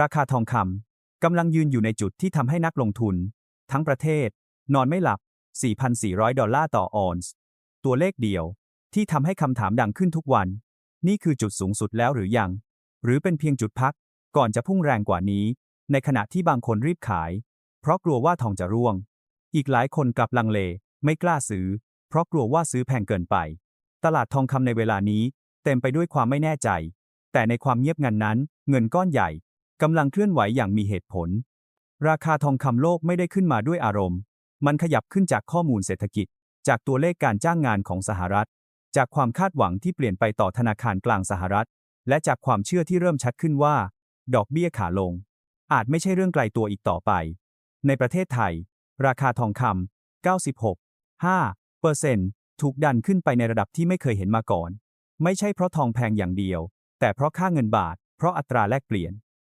ราคาทองคำกำลังยืนอยู่ในจุดที่ทำให้นักลงทุน ทั้งประเทศ นอนไม่หลับ 4,400 ดอลลาร์ต่อออนซ์ ตัวเลขเดียว ที่ทำให้คำถามดังขึ้นทุกวัน นี่คือจุดสูงสุดแล้วหรือยัง หรือเป็นเพียงจุดพัก ก่อนจะพุ่งแรงกว่านี้ ในขณะที่บางคนรีบขาย เพราะกลัวว่าทองจะร่วง อีกหลายคนกลับลังเล ไม่กล้าซื้อ เพราะกลัวว่าซื้อแพงเกินไป ตลาดทองคำในเวลานี้ เต็มไปด้วยความไม่แน่ใจ แต่ในความเงียบงันนั้น เงินก้อนใหญ่ กำลังเคลื่อนไหวอย่างมีเหตุผล ราคาทองคำโลกไม่ได้ขึ้นมาด้วยอารมณ์ มันขยับขึ้นจากข้อมูลเศรษฐกิจ จากตัวเลขการจ้างงานของสหรัฐ จากความคาดหวังที่เปลี่ยนไปต่อธนาคารกลางสหรัฐ และจากความเชื่อที่เริ่มชัดขึ้นว่า ดอกเบี้ยขาลง อาจไม่ใช่เรื่องไกลตัวอีกต่อไป ในประเทศไทย ราคาทองคำ96.5เปอร์เซ็นต์ถูกดันขึ้นไปในระดับที่ไม่เคยเห็นมาก่อน ไม่ใช่เพราะทองแพงอย่างเดียว แต่เพราะค่าเงินบาท เพราะอัตราแลกเปลี่ยน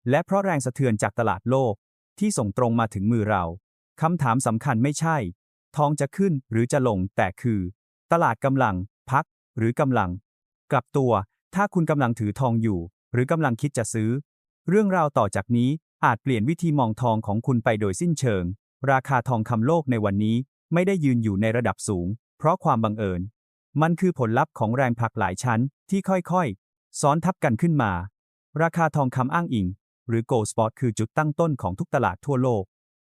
และเพราะแรงสะเทือนจากตลาดโลกที่ส่งตรงมาถึงมือเรา คำถามสำคัญไม่ใช่ ทองจะขึ้นหรือจะลงแต่คือ ตลาดกำลัง พัก หรือกำลัง กลับตัว ถ้าคุณกำลังถือทองอยู่ หรือกำลังคิดจะซื้อ เรื่องราวต่อจากนี้อาจเปลี่ยนวิธีมองทองของคุณไปโดยสิ้นเชิง ราคาทองคำโลกในวันนี้ไม่ได้ยืนอยู่ในระดับสูง เพราะความบังเอิญ มันคือผลลัพธ์ของแรงผลักหลายชั้นที่ค่อยๆ ซ้อนทับกันขึ้นมา ราคาทองคำอ้างอิง หรือ Gold Spot คือจุดตั้งต้นของทุกตลาดทั่วโลก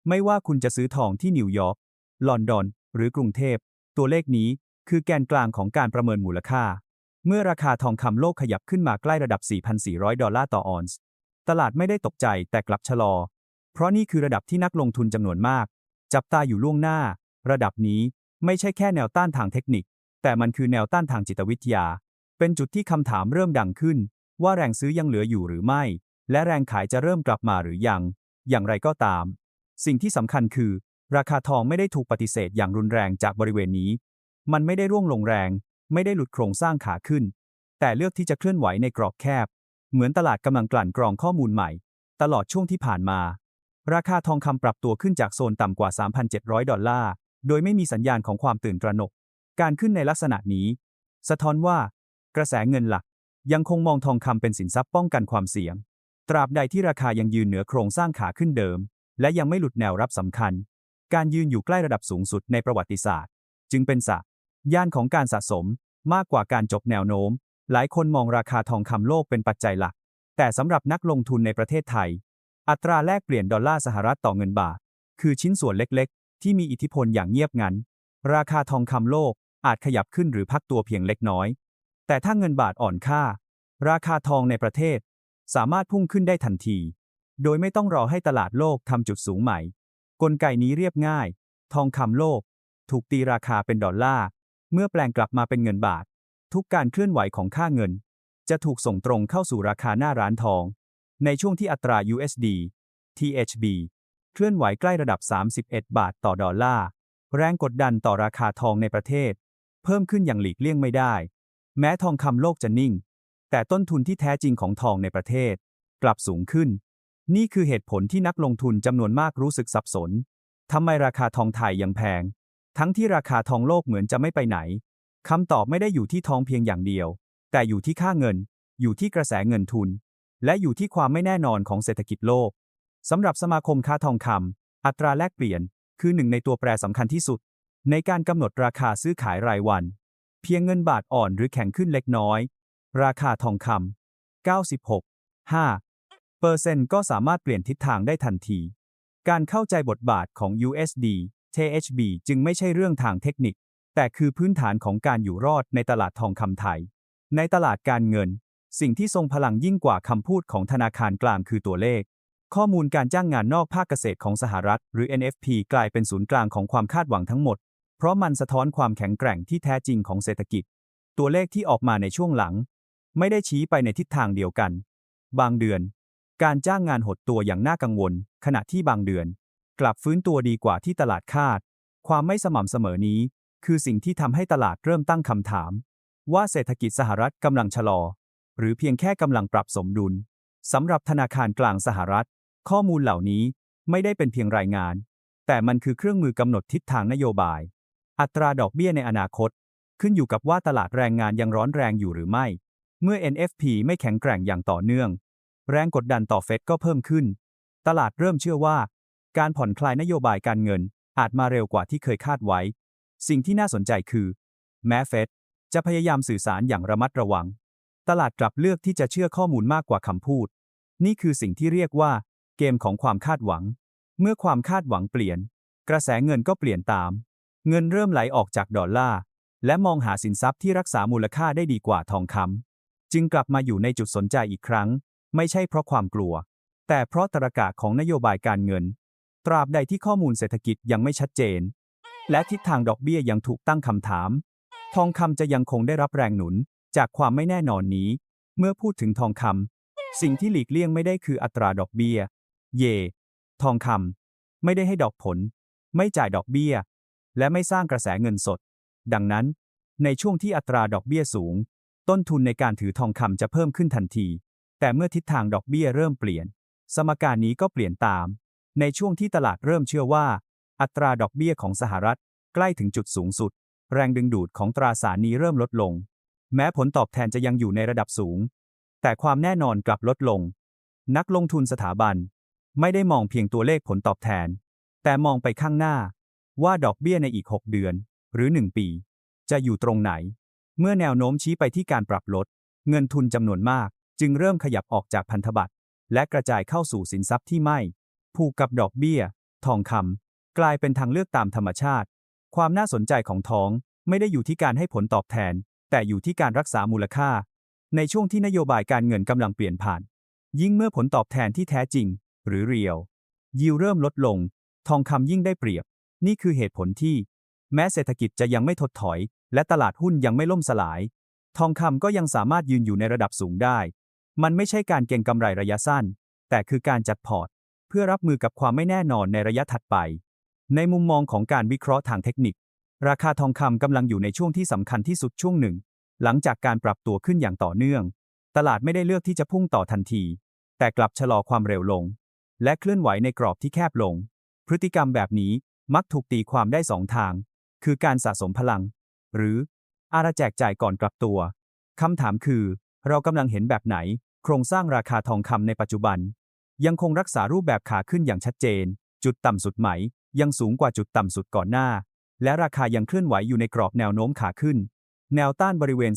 ไม่ว่าคุณจะซื้อทองที่นิวยอร์ก ลอนดอน หรือกรุงเทพ ตัวเลขนี้คือแกนกลางของการประเมินมูลค่า เมื่อราคาทองคำโลกขยับขึ้นมาใกล้ระดับ 4,400 ดอลลาร์ต่อออนซ์ ตลาดไม่ได้ตกใจแต่กลับชะลอ เพราะนี่คือระดับที่นักลงทุนจำนวนมาก จับตาอยู่ล่วงหน้า ระดับนี้ไม่ใช่แค่แนวต้านทางเทคนิค แต่มันคือแนวต้านทางจิตวิทยา เป็นจุดที่คำถามเริ่มดังขึ้น ว่าแรงซื้อยังเหลืออยู่หรือไม่ และแรงขายจะเริ่มกลับมาหรือยัง อย่างไรก็ตาม สิ่งที่สำคัญคือ ราคาทองไม่ได้ถูกปฏิเสธอย่างรุนแรงจากบริเวณนี้ มันไม่ได้ร่วงลงแรง ไม่ได้หลุดโครงสร้างขาขึ้น แต่เลือกที่จะเคลื่อนไหวในกรอบแคบ เหมือนตลาดกำลังกลั่นกรองข้อมูลใหม่ ตลอดช่วงที่ผ่านมา ราคาทองคำปรับตัวขึ้นจากโซนต่ำกว่า 3,700 ดอลลาร์ โดยไม่มีสัญญาณของความตื่นตระหนก การขึ้นในลักษณะนี้ สะท้อนว่า กระแสเงินหลักยังคงมองทองคำเป็นสินทรัพย์ป้องกันความเสี่ยง ตราบใดที่ราคายังยืนเหนือโครงสร้างขาขึ้นเดิม และยังไม่หลุดแนวรับสำคัญ การยืนอยู่ใกล้ระดับสูงสุดในประวัติศาสตร์ จึงเป็นสะย่านของการสะสมมากกว่าการจบแนวโน้ม หลายคนมองราคาทองคำโลกเป็นปัจจัยหลัก แต่สำหรับนักลงทุนในประเทศไทย อัตราแลกเปลี่ยนดอลลาร์สหรัฐต่อเงินบาท คือชิ้นส่วนเล็กๆ ที่มีอิทธิพลอย่างเงียบงัน ราคาทองคำโลกอาจขยับขึ้นหรือพักตัวเพียงเล็กน้อย แต่ถ้าเงินบาทอ่อนค่า ราคาทองในประเทศ สามารถพุ่งขึ้นได้ทันที โดยไม่ต้องรอให้ตลาดโลกทำจุดสูงใหม่ กลไกนี้เรียบง่าย ทองคำโลก ถูกตีราคาเป็นดอลลาร์ เมื่อแปลงกลับมาเป็นเงินบาท ทุกการเคลื่อนไหวของค่าเงิน จะถูกส่งตรงเข้าสู่ราคาหน้าร้านทอง ในช่วงที่อัตรา USD THB เคลื่อนไหวใกล้ระดับ 31 บาทต่อดอลลาร์ แรงกดดันต่อราคาทองในประเทศ เพิ่มขึ้นอย่างหลีกเลี่ยงไม่ได้ แม้ทองคำโลกจะนิ่ง แต่ต้นทุนที่แท้จริงของทองในประเทศ กลับสูงขึ้น นี่คือเหตุผลที่นักลงทุนจำนวนมากรู้สึกสับสนทำไมราคาทองไทยยังแพง ทั้งที่ราคาทองโลกเหมือนจะไม่ไปไหนคำตอบไม่ได้อยู่ที่ทองเพียงอย่างเดียว แต่อยู่ที่ค่าเงิน อยู่ที่กระแสเงินทุน และอยู่ที่ความไม่แน่นอนของเศรษฐกิจโลกสำหรับสมาคมค้าทองคำอัตราแลกเปลี่ยน คือหนึ่งในตัวแปรสำคัญที่สุด ในการกำหนดราคาซื้อขายรายวัน เพียงเงินบาทอ่อนหรือแข็งขึ้นเล็กน้อย ราคาทองคำ96.5เปอร์เซ็นต์ก็สามารถเปลี่ยนทิศทางได้ทันที การเข้าใจบทบาทของ USD THB จึงไม่ใช่เรื่องทางเทคนิค แต่คือพื้นฐานของการอยู่รอดในตลาดทองคำไทย ในตลาดการเงิน สิ่งที่ทรงพลังยิ่งกว่าคำพูดของธนาคารกลางคือตัวเลข ข้อมูลการจ้างงานนอกภาคเกษตรของสหรัฐ หรือ NFP กลายเป็นศูนย์กลางของความคาดหวังทั้งหมด เพราะมันสะท้อนความแข็งแกร่งที่แท้จริงของเศรษฐกิจ ตัวเลขที่ออกมาในช่วงหลัง ไม่ได้ชี้ไปในทิศทางเดียวกัน บางเดือน การจ้างงานหดตัวอย่างน่ากังวล ขณะที่บางเดือน กลับฟื้นตัวดีกว่าที่ตลาดคาด ความไม่สม่ำเสมอนี้ คือสิ่งที่ทำให้ตลาดเริ่มตั้งคำถาม ว่าเศรษฐกิจสหรัฐกำลังชะลอ หรือเพียงแค่กำลังปรับสมดุลสำหรับธนาคารกลางสหรัฐ ข้อมูลเหล่านี้ไม่ได้เป็นเพียงรายงาน แต่มันคือเครื่องมือกำหนดทิศทางนโยบาย อัตราดอกเบี้ยในอนาคต ขึ้นอยู่กับว่าตลาดแรงงานยังร้อนแรงอยู่หรือไม่ เมื่อ NFP ไม่แข็งแกร่งอย่างต่อเนื่อง แรงกดดันต่อเฟดก็เพิ่มขึ้น ตลาดเริ่มเชื่อว่า การผ่อนคลายนโยบายการเงินอาจมาเร็วกว่าที่เคยคาดไว้ สิ่งที่น่าสนใจคือ แม้เฟดจะพยายามสื่อสารอย่างระมัดระวัง ตลาดกลับเลือกที่จะเชื่อข้อมูลมากกว่าคำพูด นี่คือสิ่งที่เรียกว่า เกมของความคาดหวัง เมื่อความคาดหวังเปลี่ยน กระแสเงินก็เปลี่ยนตาม เงินเริ่มไหลออกจากดอลลาร์และมองหาสินทรัพย์ที่รักษามูลค่าได้ดีกว่าทองคำ จึงกลับมาอยู่ในจุดสนใจอีกครั้ง ไม่ใช่เพราะความกลัว แต่เพราะตรากะของนโยบายการเงิน ตราบใดที่ข้อมูลเศรษฐกิจยังไม่ชัดเจน และทิศทางดอกเบี้ยยังถูกตั้งคำถาม ทองคำจะยังคงได้รับแรงหนุนจากความไม่แน่นอนนี้ เมื่อพูดถึงทองคำสิ่งที่หลีกเลี่ยงไม่ได้คืออัตราดอกเบี้ย เย ทองคำไม่ได้ให้ดอกผล ไม่จ่ายดอกเบี้ย และไม่สร้างกระแสเงินสด ดังนั้น ในช่วงที่อัตราดอกเบี้ยสูง ต้นทุนในการถือทองคำจะเพิ่มขึ้นทันที แต่เมื่อทิศทางดอกเบี้ยเริ่มเปลี่ยน สมการนี้ก็เปลี่ยนตาม ในช่วงที่ตลาดเริ่มเชื่อว่า อัตราดอกเบี้ยของสหรัฐ ใกล้ถึงจุดสูงสุด แรงดึงดูดของตราสารนี้เริ่มลดลง แม้ผลตอบแทนจะยังอยู่ในระดับสูง แต่ความแน่นอนกลับลดลง นักลงทุนสถาบัน ไม่ได้มองเพียงตัวเลขผลตอบแทน แต่มองไปข้างหน้า ว่าดอกเบี้ยในอีก 6 เดือน หรือ 1 ปี จะอยู่ตรงไหน เมื่อแนวโน้มชี้ไปที่การปรับลด เงินทุนจำนวนมาก จึงเริ่มขยับออกจากพันธบัตรและกระจายเข้าสู่สินทรัพย์ที่ไม่ ผูกกับดอกเบี้ย ทองคำกลายเป็นทางเลือกตามธรรมชาติ ความน่าสนใจของทองไม่ได้อยู่ที่การให้ผลตอบแทน แต่อยู่ที่การรักษามูลค่า ในช่วงที่นโยบายการเงินกำลังเปลี่ยนผ่าน ยิ่งเมื่อผลตอบแทนที่แท้จริง หรือเรียว ยิวเริ่มลดลง ทองคำยิ่งได้เปรียบ นี่คือเหตุผลที่ แม้เศรษฐกิจจะยังไม่ถดถอย และตลาดหุ้นยังไม่ล่มสลาย ทองคำก็ยังสามารถยืนอยู่ในระดับสูงได้ มันไม่ใช่การเก็งกำไรระยะสั้น แต่คือการจัดพอร์ต เพื่อรับมือกับความไม่แน่นอนในระยะถัดไป ในมุมมองของการวิเคราะห์ทางเทคนิค ราคาทองคำกำลังอยู่ในช่วงที่สำคัญที่สุดช่วงหนึ่ง หลังจากการปรับตัวขึ้นอย่างต่อเนื่อง ตลาดไม่ได้เลือกที่จะพุ่งต่อทันที แต่กลับชะลอความเร็วลง และเคลื่อนไหวในกรอบที่แคบลง พฤติกรรมแบบนี้มักถูกตีความได้สองทาง คือการสะสมพลัง หรืออาระแจกจ่ายก่อนกลับตัว คำถามคือ เรากำลังเห็นแบบไหน โครงสร้างราคาทองคำในปัจจุบัน ยังคงรักษารูปแบบขาขึ้นอย่างชัดเจน จุดต่ำสุดไหม ยังสูงกว่าจุดต่ำสุดก่อนหน้า และราคายังเคลื่อนไหวอยู่ในกรอบแนวโน้มขาขึ้น แนวต้านบริเวณ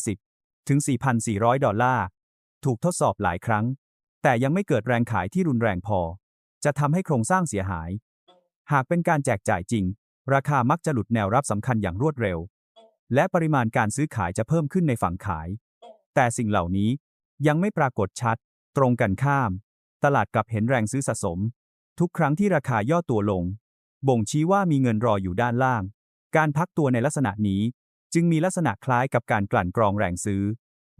4,350 ถึง 4,400 ดอลลาร์ ถูกทดสอบหลายครั้ง แต่ยังไม่เกิดแรงขายที่รุนแรงพอ จะทำให้โครงสร้างเสียหาย หากเป็นการแจกจ่ายจริง ราคามักจะหลุดแนวรับสำคัญอย่างรวดเร็ว และปริมาณการซื้อขายจะเพิ่มขึ้นในฝั่งขาย แต่สิ่งเหล่านี้ยังไม่ปรากฏชัด ตรงกันข้าม ตลาดกลับเห็นแรงซื้อสะสม ทุกครั้งที่ราคาย่อตัวลง บ่งชี้ว่ามีเงินรออยู่ด้านล่าง การพักตัวในลักษณะนี้ จึงมีลักษณะคล้ายกับการกลั่นกรองแรงซื้อ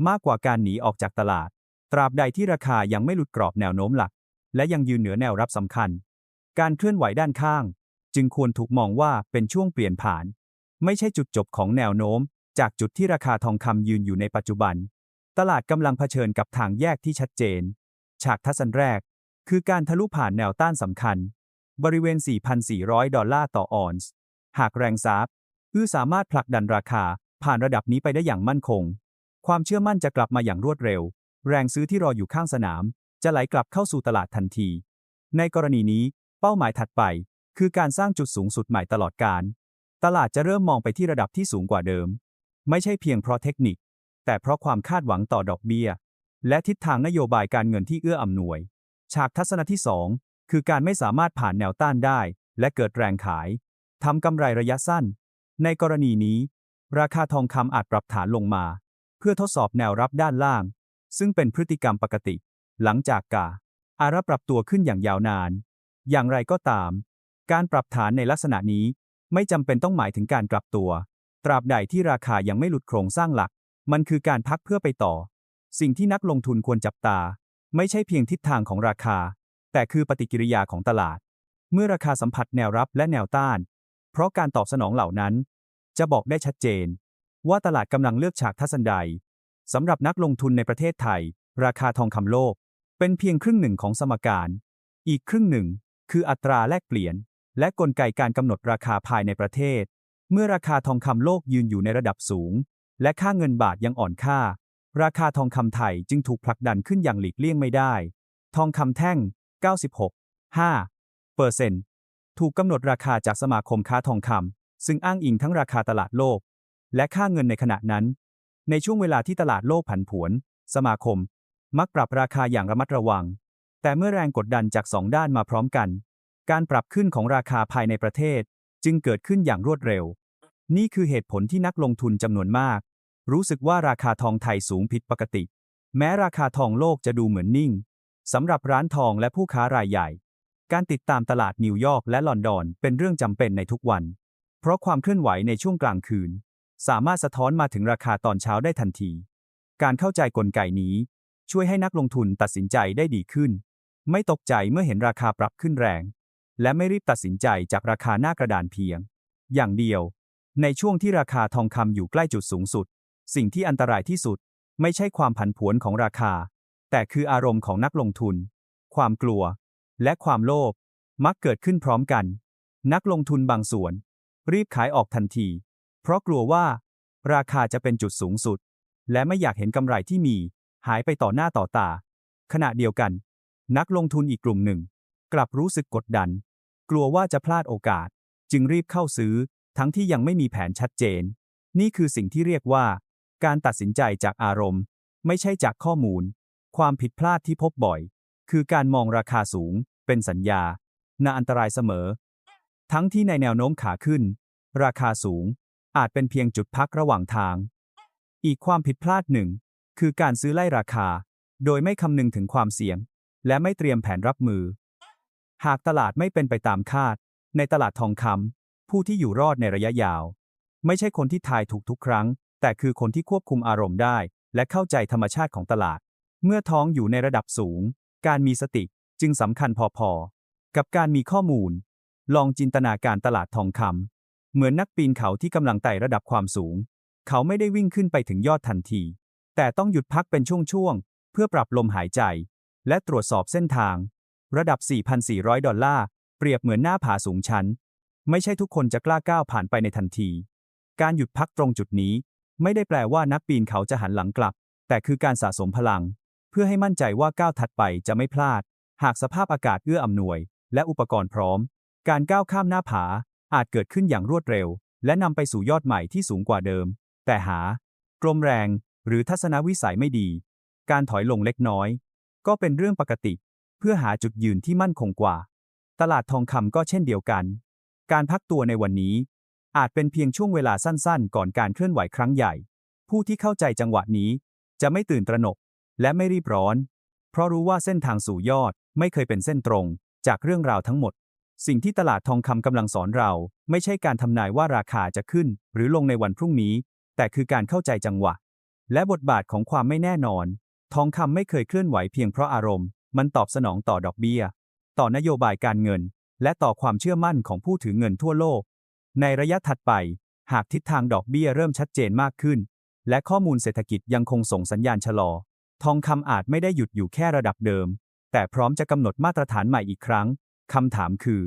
มากกว่าการหนีออกจากตลาด ตราบใดที่ราคายังไม่หลุดกรอบแนวโน้มหลัก และยังยืนเหนือแนวรับสำคัญ การเคลื่อนไหวด้านข้าง จึงควรถูกมองว่าเป็นช่วงเปลี่ยนผ่าน ไม่ใช่จุดจบของแนวโน้ม จากจุดที่ราคาทองคำยืนอยู่ในปัจจุบัน ตลาดกำลังเผชิญกับทางแยกที่ชัดเจน ฉากทัศนแรก คือการทะลุผ่านแนวต้านสำคัญ บริเวณ 4,400 ดอลลาร์ต่อออนซ์ หากแรงซับอื้อสามารถผลักดันราคาผ่านระดับนี้ไปได้อย่างมั่นคง ความเชื่อมั่นจะกลับมาอย่างรวดเร็ว แรงซื้อที่รออยู่ข้างสนาม จะไหลกลับเข้าสู่ตลาดทันที ในกรณีนี้ เป้าหมายถัดไป คือการสร้างจุดสูงสุดใหม่ตลอดการ ตลาดจะเริ่มมองไปที่ระดับที่สูงกว่าเดิม ไม่ใช่เพียงเพราะเทคนิค แต่เพราะความคาดหวังต่อดอกเบี้ย และทิศทางนโยบายการเงินที่เอื้ออำนวย ฉากทัศนะที่ 2 คือการไม่สามารถผ่านแนวต้านได้ และเกิดแรงขายทำกำไรระยะสั้น ในกรณีนี้ ราคาทองคำอาจปรับฐานลงมา เพื่อทดสอบแนวรับด้านล่าง ซึ่งเป็นพฤติกรรมปกติ หลังจากกาอาระปรับตัวขึ้นอย่างยาวนาน อย่างไรก็ตาม การปรับฐานในลักษณะนี้ไม่จำเป็นต้องหมายถึงการกลับตัว ตราบใดที่ราคายังไม่หลุดโครงสร้างหลัก มันคือการพักเพื่อไปต่อ สิ่งที่นักลงทุนควรจับตา ไม่ใช่เพียงทิศทางของราคา แต่คือปฏิกิริยาของตลาด เมื่อราคาสัมผัสแนวรับและแนวต้าน เพราะการตอบสนองเหล่านั้น จะบอกได้ชัดเจน ว่าตลาดกำลังเลือกฉากทัศนใดสำหรับนักลงทุนในประเทศไทย ราคาทองคำโลก เป็นเพียงครึ่งหนึ่งของสมการ อีกครึ่งหนึ่ง คืออัตราแลกเปลี่ยน และกลไกการกำหนดราคาภายในประเทศ เมื่อราคาทองคำโลกยืนอยู่ในระดับสูง และค่าเงินบาทยังอ่อนค่า ราคาทองคำไทยจึงถูกผลักดันขึ้นอย่างหลีกเลี่ยงไม่ได้ ทองคำแท่ง 96.5เปอร์เซ็นต์ถูกกำหนดราคาจากสมาคมค้าทองคำซึ่งอ้างอิงทั้งราคาตลาดโลก และค่าเงินในขณะนั้น ในช่วงเวลาที่ตลาดโลกผันผวน สมาคม มักปรับราคาอย่างระมัดระวัง แต่เมื่อแรงกดดันจากสองด้านมาพร้อมกัน การปรับขึ้นของราคาภายในประเทศจึงเกิดขึ้นอย่างรวดเร็ว นี่คือเหตุผลที่นักลงทุนจำนวนมาก รู้สึกว่าราคาทองไทยสูงผิดปกติ แม้ราคาทองโลกจะดูเหมือนนิ่งสำหรับร้านทองและผู้ค้ารายใหญ่ การติดตามตลาดนิวยอร์กและลอนดอนเป็นเรื่องจำเป็นในทุกวัน เพราะความเคลื่อนไหวในช่วงกลางคืน สามารถสะท้อนมาถึงราคาตอนเช้าได้ทันที การเข้าใจกลไกนี้ ช่วยให้นักลงทุนตัดสินใจได้ดีขึ้น ไม่ตกใจเมื่อเห็นราคาปรับขึ้นแรง และไม่รีบตัดสินใจจากราคาหน้ากระดานเพียง อย่างเดียว ในช่วงที่ราคาทองคำอยู่ใกล้จุดสูงสุด สิ่งที่อันตรายที่สุด ไม่ใช่ความผันผวนของราคา แต่คืออารมณ์ของนักลงทุน ความกลัว และความโลภมักเกิดขึ้นพร้อมกัน นักลงทุนบางส่วน รีบขายออกทันที เพราะกลัวว่า ราคาจะเป็นจุดสูงสุด และไม่อยากเห็นกำไรที่มี หายไปต่อหน้าต่อตา ขณะเดียวกัน นักลงทุนอีกกลุ่มหนึ่ง กลับรู้สึกกดดัน กลัวว่าจะพลาดโอกาส จึงรีบเข้าซื้อ ทั้งที่ยังไม่มีแผนชัดเจน นี่คือสิ่งที่เรียกว่า การตัดสินใจจากอารมณ์ ไม่ใช่จากข้อมูล ความผิดพลาดที่พบบ่อย คือการมองราคาสูง เป็นสัญญาน่าอันตรายเสมอ ทั้งที่ในแนวโน้มขาขึ้น ราคาสูง อาจเป็นเพียงจุดพักระหว่างทาง อีกความผิดพลาดหนึ่ง คือการซื้อไล่ราคา โดยไม่คำนึงถึงความเสี่ยง และไม่เตรียมแผนรับมือ หากตลาดไม่เป็นไปตามคาด ในตลาดทองคำผู้ที่อยู่รอดในระยะยาว ไม่ใช่คนที่ทายถูกทุกครั้ง แต่คือคนที่ควบคุมอารมณ์ได้ และเข้าใจธรรมชาติของตลาด เมื่อท้องอยู่ในระดับสูง การมีสติจึงสำคัญพอๆ กับการมีข้อมูล ลองจินตนาการตลาดทองคำเหมือนนักปีนเขาที่กำลังไต่ระดับความสูง เขาไม่ได้วิ่งขึ้นไปถึงยอดทันที แต่ต้องหยุดพักเป็นช่วงๆเพื่อปรับลมหายใจ และตรวจสอบเส้นทาง ระดับ 4,400 ดอลลาร์ เปรียบเหมือนหน้าผาสูงชัน ไม่ใช่ทุกคนจะกล้าก้าวผ่านไปในทันที การหยุดพักตรงจุดนี้ ไม่ได้แปลว่านักปีนเขาจะหันหลังกลับ แต่คือการสะสมพลัง เพื่อให้มั่นใจว่าก้าวถัดไปจะไม่พลาด หากสภาพอากาศเอื้ออำนวย และอุปกรณ์พร้อม การก้าวข้ามหน้าผาอาจเกิดขึ้นอย่างรวดเร็ว และนำไปสู่ยอดใหม่ที่สูงกว่าเดิม แต่หากลมแรง หรือทัศนวิสัยไม่ดี การถอยลงเล็กน้อย ก็เป็นเรื่องปกติ เพื่อหาจุดยืนที่มั่นคงกว่า ตลาดทองคำก็เช่นเดียวกัน การพักตัวในวันนี้ อาจเป็นเพียงช่วงเวลาสั้นๆ ก่อนการเคลื่อนไหวครั้งใหญ่ ผู้ที่เข้าใจจังหวะนี้ จะไม่ตื่นตระหนก และไม่รีบร้อน เพราะรู้ว่าเส้นทางสู่ยอดไม่เคยเป็นเส้นตรง จากเรื่องราวทั้งหมด สิ่งที่ตลาดทองคำกำลังสอนเรา ไม่ใช่การทำนายว่าราคาจะขึ้น หรือลงในวันพรุ่งนี้ แต่คือการเข้าใจจังหวะ และบทบาทของความไม่แน่นอน ทองคำไม่เคยเคลื่อนไหวเพียงเพราะอารมณ์ มันตอบสนองต่อดอกเบี้ย ต่อนโยบายการเงิน และต่อความเชื่อมั่นของผู้ถือเงินทั่วโลก ในระยะถัดไป หากทิศทางดอกเบี้ยเริ่มชัดเจนมากขึ้น และข้อมูลเศรษฐกิจยังคงส่งสัญญาณชะลอ ทองคำอาจไม่ได้หยุดอยู่แค่ระดับเดิม แต่พร้อมจะกำหนดมาตรฐานใหม่อีกครั้งคำถามคือ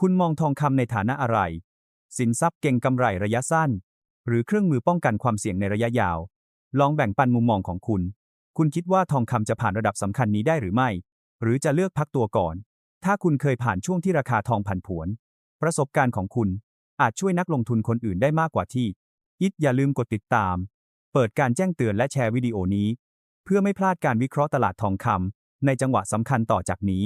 คุณมองทองคำในฐานะอะไร สินทรัพย์เก่งกำไรระยะสั้น หรือเครื่องมือป้องกันความเสี่ยงในระยะยาว ลองแบ่งปันมุมมองของคุณ คุณคิดว่าทองคำจะผ่านระดับสำคัญนี้ได้หรือไม่ หรือจะเลือกพักตัวก่อน ถ้าคุณเคยผ่านช่วงที่ราคาทองผันผวน ประสบการณ์ของคุณอาจช่วยนักลงทุนคนอื่นได้มากกว่าที่อิดอย่าลืมกดติดตาม เปิดการแจ้งเตือนและแชร์วิดีโอนี้ เพื่อไม่พลาดการวิเคราะห์ตลาดทองคำในจังหวะสำคัญต่อจากนี้